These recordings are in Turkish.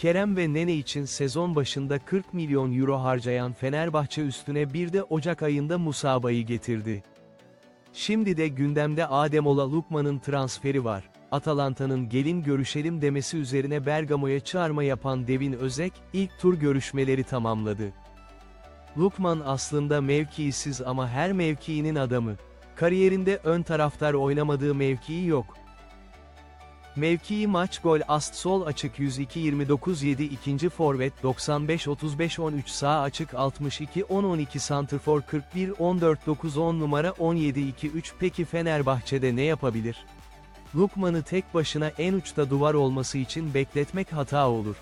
Kerem ve Nene için sezon başında 40 milyon euro harcayan Fenerbahçe üstüne bir de Ocak ayında Musaba'yı getirdi. Şimdi de gündemde Ademola Lukman'ın transferi var. Atalanta'nın gelin görüşelim demesi üzerine Bergamo'ya çağırma yapan Devin Özek, ilk tur görüşmeleri tamamladı. Lukman aslında mevkisiz ama her mevkiinin adamı. Kariyerinde ön taraftar oynamadığı mevkii yok. Mevkii maç gol ast sol açık 102-29 7 ikinci forvet 95-35-13 sağ açık 62-10-12 santrfor 41-14-9-10 numara 17-2-3 peki Fenerbahçe'de ne yapabilir? Lukman'ı tek başına en uçta duvar olması için bekletmek hata olur.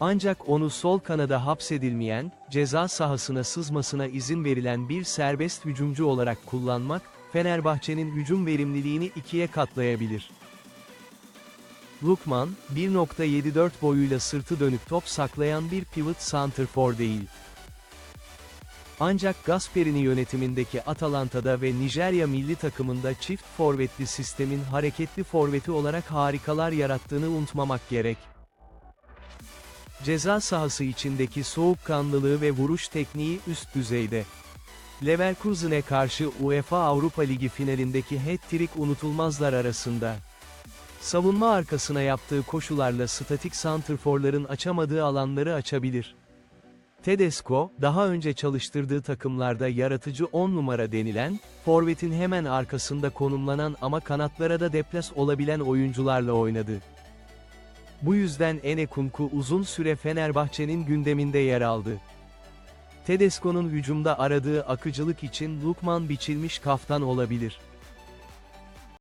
Ancak onu sol kanada hapsedilmeyen, ceza sahasına sızmasına izin verilen bir serbest hücumcu olarak kullanmak, Fenerbahçe'nin hücum verimliliğini ikiye katlayabilir. Lukman, 1.74 boyuyla sırtı dönük top saklayan bir pivot santrfor değil. Ancak Gasperini yönetimindeki Atalanta'da ve Nijerya milli takımında çift forvetli sistemin hareketli forveti olarak harikalar yarattığını unutmamak gerek. Ceza sahası içindeki soğukkanlılığı ve vuruş tekniği üst düzeyde. Leverkusen'e karşı UEFA Avrupa Ligi finalindeki hat-trick unutulmazlar arasında. Savunma arkasına yaptığı koşularla statik santrforların açamadığı alanları açabilir. Tedesco, daha önce çalıştırdığı takımlarda yaratıcı 10 numara denilen, forvetin hemen arkasında konumlanan ama kanatlara da deplas olabilen oyuncularla oynadı. Bu yüzden Enekunku uzun süre Fenerbahçe'nin gündeminde yer aldı. Tedesco'nun hücumda aradığı akıcılık için Lukman biçilmiş kaftan olabilir.